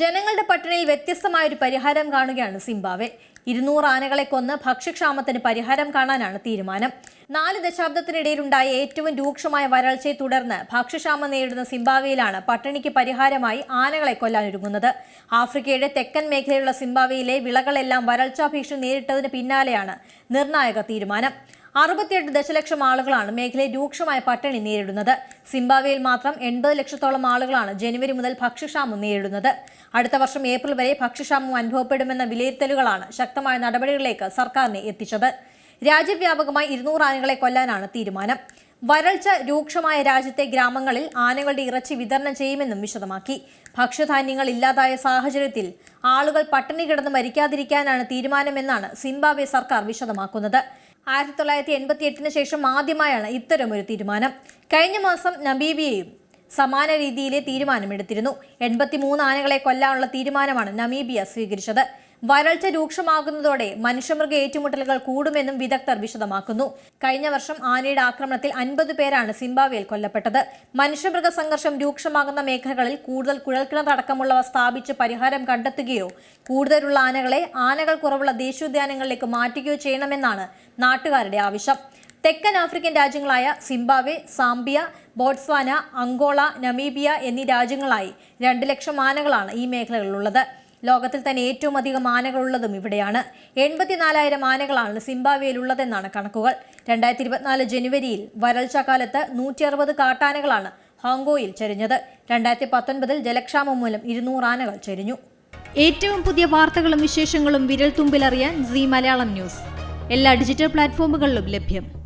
ജനങ്ങളുടെ പട്ടിണിയിൽ വ്യത്യസ്തമായ ഒരു പരിഹാരം കാണുകയാണ് സിംബാവെ ഇരുന്നൂറ് ആനകളെ കൊന്ന് ഭക്ഷ്യക്ഷാമത്തിന് പരിഹാരം കാണാനാണ് തീരുമാനം. നാല് ദശാബ്ദത്തിനിടയിലുണ്ടായ ഏറ്റവും രൂക്ഷമായ വരൾച്ചയെ തുടർന്ന് ഭക്ഷ്യക്ഷാമം നേരിടുന്ന സിംബാവയിലാണ് പട്ടിണിക്ക് പരിഹാരമായി ആനകളെ കൊല്ലാനൊരുങ്ങുന്നത്. ആഫ്രിക്കയുടെ തെക്കൻ മേഖലയിലുള്ള സിംബാവയിലെ വിളകളെല്ലാം വരൾച്ചാ ഭീഷണി നേരിട്ടതിന് പിന്നാലെയാണ് നിർണായക തീരുമാനം. അറുപത്തിയെട്ട് ദശലക്ഷം ആളുകളാണ് മേഖലയിൽ രൂക്ഷമായ പട്ടിണി നേരിടുന്നത്. സിംബാബ്വേയിൽ മാത്രം എൺപത് ലക്ഷത്തോളം ആളുകളാണ് ജനുവരി മുതൽ ഭക്ഷ്യക്ഷാമം നേരിടുന്നത്. അടുത്ത വർഷം ഏപ്രിൽ വരെ ഭക്ഷ്യക്ഷാമം അനുഭവപ്പെടുമെന്ന വിലയിരുത്തലുകളാണ് ശക്തമായ നടപടികളിലേക്ക് സർക്കാരിനെ എത്തിച്ചത്. രാജ്യവ്യാപകമായി ഇരുന്നൂറ് ആനകളെ കൊല്ലാനാണ് തീരുമാനം. വരൾച്ച രൂക്ഷമായ രാജ്യത്തെ ഗ്രാമങ്ങളിൽ ആനകളുടെ ഇറച്ചി വിതരണം ചെയ്യുമെന്നും വിശദമാക്കി. ഭക്ഷ്യധാന്യങ്ങൾ ഇല്ലാതായ സാഹചര്യത്തിൽ ആളുകൾ പട്ടിണി കിടന്ന് മരിക്കാതിരിക്കാനാണ് തീരുമാനമെന്നാണ് സിംബാബ്വെ സർക്കാർ വിശദമാക്കുന്നത്. ആയിരത്തി തൊള്ളായിരത്തി എൺപത്തി എട്ടിന് ശേഷം ആദ്യമായാണ് ഇത്തരമൊരു തീരുമാനം. കഴിഞ്ഞ മാസം നമീബിയയും സമാന രീതിയിലെ തീരുമാനമെടുത്തിരുന്നു. എൺപത്തിമൂന്ന് ആനകളെ കൊല്ലാനുള്ള തീരുമാനമാണ് നമീബിയ സ്വീകരിച്ചത്. വരൾച്ച രൂക്ഷമാകുന്നതോടെ മനുഷ്യമൃഗ ഏറ്റുമുട്ടലുകൾ കൂടുമെന്നും വിദഗ്ധർ വിശദമാക്കുന്നു. കഴിഞ്ഞ വർഷം ആനയുടെ ആക്രമണത്തിൽ അൻപത് പേരാണ് സിംബാബ്വേയിൽ കൊല്ലപ്പെട്ടത്. മനുഷ്യമൃഗ സംഘർഷം രൂക്ഷമാകുന്ന മേഖലകളിൽ കൂടുതൽ കുഴൽക്കിണർ അടക്കമുള്ളവ സ്ഥാപിച്ച് പരിഹാരം കണ്ടെത്തുകയോ കൂടുതലുള്ള ആനകളെ ആനകൾ കുറവുള്ള ദേശീയോദ്യാനങ്ങളിലേക്ക് മാറ്റുകയോ ചെയ്യണമെന്നാണ് നാട്ടുകാരുടെ ആവശ്യം. തെക്കൻ African രാജ്യങ്ങളായ Zimbabwe Zambia Botswana Angola Namibia എന്നീ രാജ്യങ്ങളായി രണ്ട് ലക്ഷം ആനകളാണ് ഈ മേഖലകളിലുള്ളത്. ലോകത്തിൽ തന്നെ ഏറ്റവും അധികം ആനകളുള്ളതും ഇവിടെയാണ്. എൺപത്തിനാലായിരം ആനകളാണ് സിംബാബ്വേയിലുള്ളതെന്നാണ് കണക്കുകൾ. രണ്ടായിരത്തി ഇരുപത്തിനാല് ജനുവരിയിൽ വരൾച്ച കാലത്ത് നൂറ്റി അറുപത് കാട്ടാനകളാണ് ഹോങ്കോയിൽ ചരിഞ്ഞത്. രണ്ടായിരത്തി പത്തൊൻപതിൽ ജലക്ഷാമം മൂലം ഇരുന്നൂറ് ആനകൾ ചരിഞ്ഞു. ഏറ്റവും പുതിയ വാർത്തകളും വിശേഷങ്ങളും വിരൽ തുമ്പിലറിയാൻ സി മലയാളം ന്യൂസ്. എല്ലാ ഡിജിറ്റൽ പ്ലാറ്റ്ഫോമുകളിലും ലഭ്യം.